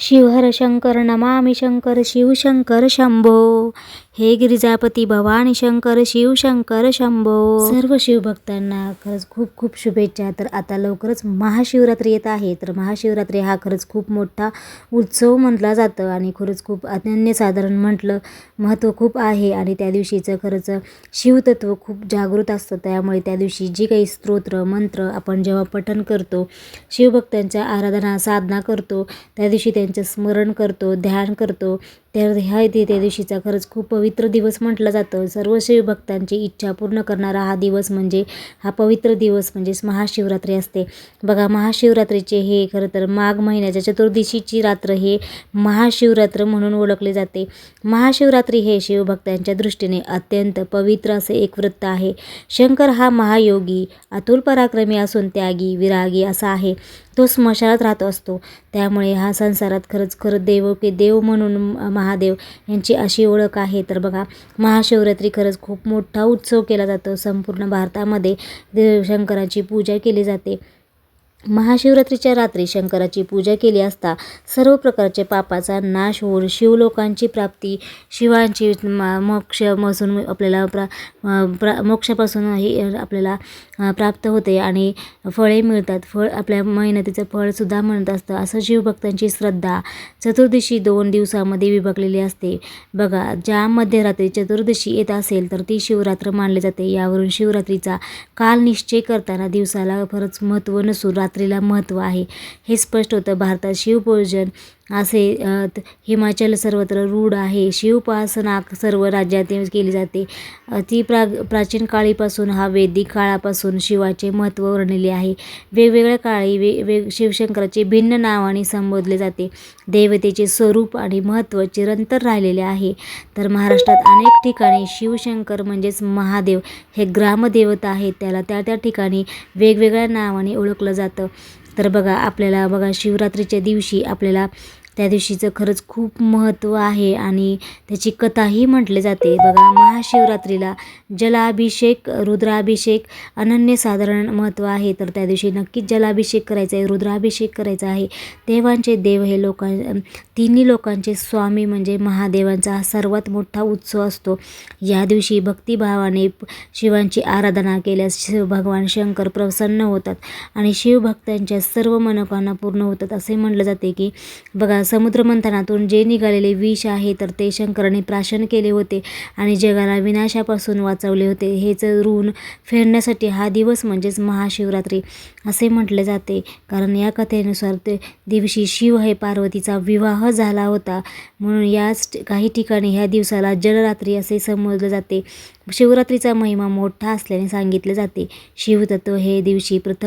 शिवहर शंकर नमामि शंकर शिवशंकर शंभो। हे गिरिजापती भवानी शंकर शिवशंकर शंभो। सर्व शिवभक्तांना खरंच खूप खूप शुभेच्छा. तर आता लवकरच महाशिवरात्री येत आहे. तर महाशिवरात्री हा खरंच खूप मोठा उत्सव म्हटला जातं आणि खरंच खूप अनन्यसाधारण म्हटलं महत्त्व खूप आहे. आणि त्या दिवशीचं खरंच शिवतत्व खूप जागृत असतं. त्यामुळे त्या दिवशी जी काही स्तोत्र मंत्र आपण जेव्हा पठन करतो शिवभक्तांच्या आराधना साधना करतो त्या दिवशी त्यांचं स्मरण करतो ध्यान करतो. तर ह्या इथे त्या दिवशीचा खरंच खूप पवित्र दिवस म्हटलं जातं. सर्व शिवभक्तांची इच्छा पूर्ण करणारा हा दिवस म्हणजे हा पवित्र दिवस म्हणजेच महाशिवरात्री असते. बघा महाशिवरात्रीचे हे खरं तर माघ महिन्याच्या चतुर्दशीची रात्र हे महाशिवरात्र म्हणून ओळखले जाते. महाशिवरात्री हे शिवभक्तांच्या दृष्टीने अत्यंत पवित्र असे एक व्रत आहे. शंकर हा महायोगी अतुल पराक्रमी असून त्यागी विरागी असा आहे. तो स्मशानात राहत असतो. त्यामुळे हा संसारात खरंच खरं देव की देव म्हणून महादेव यांची अशी ओळख आहे. तर बघा महाशिवरात्री खरंच खूप मोठा उत्सव केला जातो. संपूर्ण भारतामध्ये देवशंकराची पूजा केली जाते. महाशिवरात्रीच्या रात्री शंकराची पूजा केली असता सर्व प्रकारचे पापाचा नाश होऊन शिवलोकांची प्राप्ती शिवांची मोक्षपासून आपल्याला प्रा प्रा मोक्षापासून हे आपल्याला प्राप्त होते आणि फळे मिळतात. फळ आपल्या मेहनतीचं फळसुद्धा म्हणत असतं. असं शिवभक्तांची श्रद्धा चतुर्दशी दोन दिवसामध्ये विभागलेली असते. बघा ज्या मध्यरात्री चतुर्दशी येत असेल तर ती शिवरात्र मानली जाते. यावरून शिवरात्रीचा काल निश्चय करताना दिवसाला खरंच महत्त्व नसून रात्रीला महत्त्व आहे. हे स्पष्ट होतं. भारतात शिवपूजन असे हिमाचल सर्वत्र रूढ आहे. शिवपासना सर्व राज्यात केली जाते. ती प्रा प्राचीन काळीपासून हा वैदिक काळापासून शिवाचे महत्त्व वर्णिले आहे. वेगवेगळ्या काळी वे वेग शिवशंकराचे भिन्न नावाने संबोधले जाते. देवतेचे स्वरूप आणि महत्त्व चिरंतर राहिलेले आहे. तर महाराष्ट्रात अनेक ठिकाणी शिवशंकर म्हणजेच महादेव हे ग्रामदेवता आहेत. त्याला त्या त्या ठिकाणी वेगवेगळ्या नावाने ओळखलं जातं. तर बघा आपल्याला बघा शिवरात्रीच्या दिवशी आपल्याला त्या दिवशीचं खरंच खूप महत्त्व आहे आणि त्याची कथाही म्हटले जाते. बघा महाशिवरात्रीला जलाभिषेक रुद्राभिषेक अनन्यसाधारण महत्त्व आहे. तर त्या दिवशी नक्कीच जलाभिषेक करायचा आहे रुद्राभिषेक करायचा आहे. देवांचे देव हे लोकां तिन्ही लोकांचे स्वामी म्हणजे महादेवांचा हा सर्वात मोठा उत्सव असतो. या दिवशी भक्तिभावाने शिवांची आराधना केल्यास शिव भगवान शंकर प्रसन्न होतात आणि शिवभक्तांच्या सर्व मनोकामना पूर्ण होतात असे म्हटलं जाते की बघा समुद्रमंथनातून जे निघालेले विष आहे तर ते शंकराने प्राशन केले होते आणि जगाला विनाशापासून वाचवले होते. हेच ऋण फेडण्यासाठी हा दिवस म्हणजेच महाशिवरात्री असे म्हटले जाते. कारण या कथेनुसार ते दिवशी शिव हे पार्वतीचा विवाह झाला होता. म्हणून याच काही ठिकाणी ह्या दिवसाला जलरात्री असे समजले जाते. शिवरात्रीचा महिमा मोठा असल्याने सांगितले जाते. शिवतत्व हे दिवशी प्रथ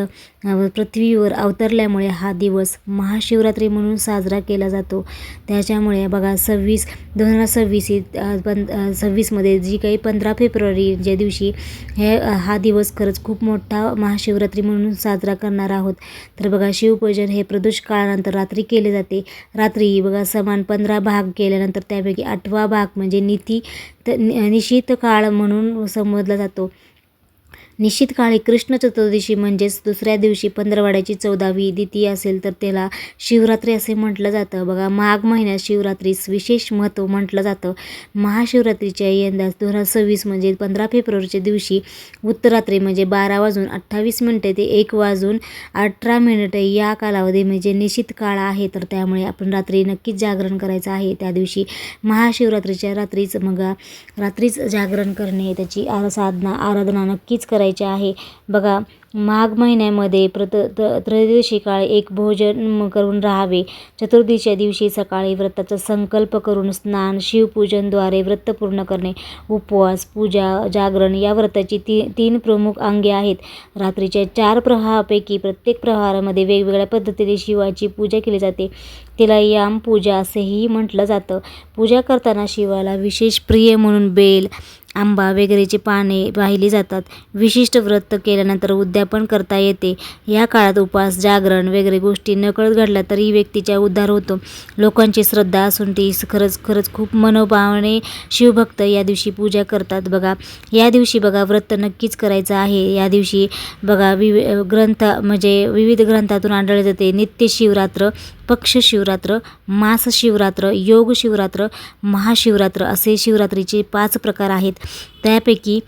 पृथ्वीवर अवतरल्यामुळे हा दिवस महाशिवरात्री म्हणून साजरा केला जातो. त्याच्यामुळे बघा सव्वीस दोन हजार सव्वीस पं सव्वीसमध्ये जी काही पंधरा फेब्रुवारी ज्या दिवशी हे हा दिवस खरंच खूप मोठा महाशिवरात्री म्हणून साजरा करणार आहोत. तर बघा शिवपूजन हे प्रदोष काळानंतर रात्री केले जाते. रात्री बघा समान पंधरा भाग केल्यानंतर त्यापैकी आठवा भाग म्हणजे नीती नि निशित काळ म्हणून संबोधला जातो. निश्चित काळी कृष्ण चतुर्दशी म्हणजेच दुसऱ्या दिवशी पंधरवाड्याची चौदावी द्वितीय असेल तर त्याला शिवरात्री असे म्हटलं जातं. बघा माघ महिन्यात शिवरात्रीस विशेष महत्त्व म्हटलं जातं. महाशिवरात्रीच्या यंदा दोन हजार सव्वीस म्हणजे पंधरा फेब्रुवारीच्या दिवशी उत्तरात्री म्हणजे बारा वाजून अठ्ठावीस मिनटे ते एक वाजून अठरा मिनिटे या कालावधी म्हणजे निश्चित काळ आहे. तर त्यामुळे आपण रात्री नक्कीच जागरण करायचं आहे. त्या दिवशी महाशिवरात्रीच्या रात्रीच मग रात्रीच जागरण करणे त्याची साधना आराधना नक्कीच करायची. करायचे आहे. बघा माघ महिन्यामध्ये प्रत त त्रयोदशी काळ एक भोजन करून राहावे. चतुर्दशीच्या दिवशी सकाळी व्रताचा संकल्प करून स्नान शिवपूजनद्वारे व्रत पूर्ण करणे उपवास पूजा जागरण या व्रताची ती तीन प्रमुख अंगे आहेत. रात्रीच्या चार प्रवाहापैकी प्रत्येक प्रहारामध्ये वेगवेगळ्या पद्धतीने शिवाची पूजा केली जाते. तिला याम पूजा असेही म्हटलं जातं. पूजा करताना शिवाला विशेष प्रिय म्हणून बेल आंबा वगैरेची पाने वाहिली जातात. विशिष्ट व्रत केल्यानंतर उद्यापन करता येते. या काळात उपवास जागरण वगैरे गोष्टी नकळत घडल्या तरी व्यक्तीचा उद्धार होतो. लोकांची श्रद्धा असून ती खरंच खरंच खूप मनोभावाने शिवभक्त या दिवशी पूजा करतात बघा. या दिवशी बघा व्रत नक्कीच करायचं आहे. या दिवशी बघा विवि ग्रंथ म्हणजे विविध ग्रंथातून आढळले जाते. नित्य शिवरात्र पक्ष शिवरात्र मास शिवरात्र योग शिवरात्र महाशिवरात्र असे शिवरात्रीचे पाच प्रकार आहेत. त्यापैकी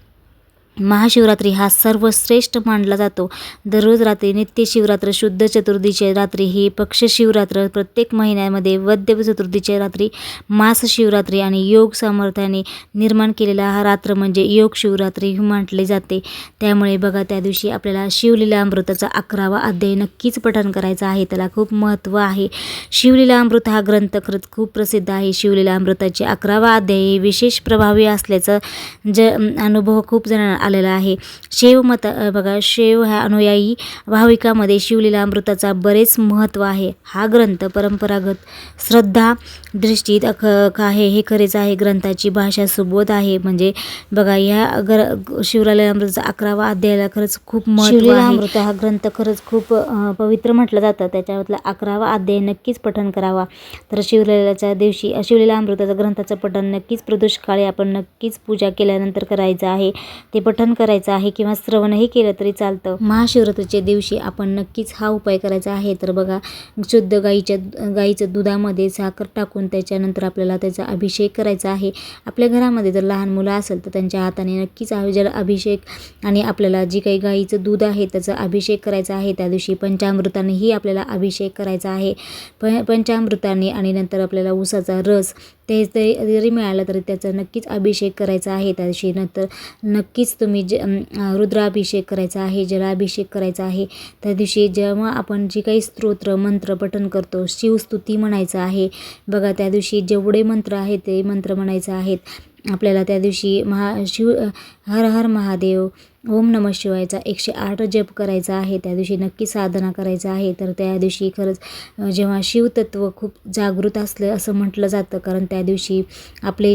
महाशिवरात्री हा सर्वश्रेष्ठ मानला जातो. दररोज रात्री नित्य शिवरात्र शुद्ध चतुर्दीच्या रात्री ही पक्ष शिवरात्र प्रत्येक महिन्यामध्ये वद्य चतुर्थीच्या रात्री मास शिवरात्री आणि योग सामर्थ्याने निर्माण केलेला हा रात्र म्हणजे योग शिवरात्री म्हटले जाते. त्यामुळे बघा त्या दिवशी आपल्याला शिवलीला अमृताचा अकरावा अध्याय नक्कीच पठण करायचा आहे. त्याला खूप महत्त्व आहे. शिवलीला अमृत हा ग्रंथ खरंच खूप प्रसिद्ध आहे. शिवलीला अमृताचे अकरावा अध्याय हे विशेष प्रभावी असल्याचं ज अनुभव खूप जणांना आलेला आहे. शेव मत बघा शेव ह्या अनुयायी भाविकामध्ये शिवलीला अमृताचा बरेच महत्त्व आहे. हा ग्रंथ परंपरागत श्रद्धा दृष्टीत अख आहे. हे खरेच आहे. ग्रंथाची भाषा सुबोध आहे. म्हणजे बघा ह्या ग्र शिवलीला अमृताचा अकरावा अध्यायाला खरंच खूप महत्त्व अमृत हा ग्रंथ खरंच खूप पवित्र म्हटलं जातं. त्याच्यामधला अकरावा अध्याय नक्कीच पठण करावा. तर शिवलेल्याच्या दिवशी शिवलेला अमृताचा ग्रंथाचं पठण नक्कीच प्रदोष काळी आपण नक्कीच पूजा केल्यानंतर करायचं आहे. ते पठण करायचं आहे किंवा श्रवणही केलं तरी चालतं. महाशिवरात्रीच्या दिवशी आपण नक्कीच हा उपाय करायचा आहे. तर बघा शुद्ध गाईच्या गाईचं दुधामध्ये साखर टाकून त्याच्यानंतर आपल्याला त्याचा अभिषेक करायचा आहे. आपल्या घरामध्ये जर लहान मुलं असेल तर त्यांच्या हाताने नक्कीच जल अभिषेक आणि आपल्याला जी काही गाईचं दूध आहे त्याचा अभिषेक करायचा आहे. त्या दिवशी पंचामृतानेही आपल्याला अभिषेक करायचा आहे. प पंचामृताने आणि नंतर आपल्याला उसाचा रस ते तरी जरी मिळालं तरी त्याचा नक्कीच अभिषेक करायचा आहे त्या दिवशी. नंतर नक्कीच तुम्ही ज रुद्राभिषेक करायचा आहे जलाभिषेक करायचा आहे. त्या दिवशी जेव्हा आपण जे काही स्तोत्र मंत्र पठण करतो शिवस्तुती म्हणायचं आहे. बघा त्या दिवशी जेवढे मंत्र आहेत ते मंत्र म्हणायचं आहेत. आपल्याला त्या दिवशी महा शिव हर हर महादेव ओम नम शिवायचा. एकशे आठ जप करायचा आहे. त्या दिवशी नक्की साधना करायचं आहे. तर त्या दिवशी खरंच जेव्हा शिवतत्व खूप जागृत असलं असं म्हटलं जातं. कारण त्या दिवशी आपले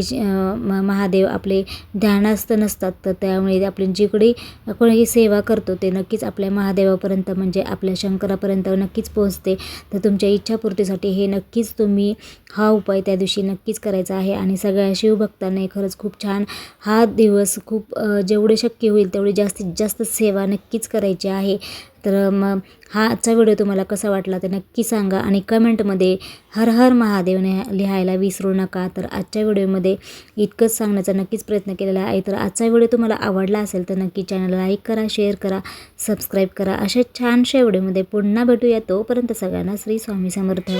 महादेव आपले ध्यानास्थ नसतात. तर त्यामुळे आपले जिकडे कोणी सेवा करतो ते नक्कीच आपल्या महादेवापर्यंत म्हणजे आपल्या शंकरापर्यंत नक्कीच पोहोचते. तर तुमच्या इच्छापूर्तीसाठी हे नक्कीच तुम्ही हा उपाय त्या दिवशी नक्कीच करायचा आहे. आणि सगळ्या शिवभक्तांनी खरंच खूप छान हा दिवस खूप जेवढे शक्य होईल तेवढे जास्तीत जास्त सेवा नक्कीच करायची आहे. तर मग हा आजचा व्हिडिओ तुम्हाला कसा वाटला तर नक्की सांगा आणि कमेंटमध्ये हर हर महादेवने लिहायला विसरू नका. तर आजच्या व्हिडिओमध्ये इतकंच सांगण्याचा नक्कीच प्रयत्न केलेला आहे. तर आजचा व्हिडिओ तुम्हाला आवडला असेल तर नक्की चॅनल लाईक करा शेअर करा सबस्क्राईब करा. अशा छानशा व्हिडिओमध्ये पुन्हा भेटूया. तोपर्यंत सगळ्यांना श्री स्वामी समर्थ.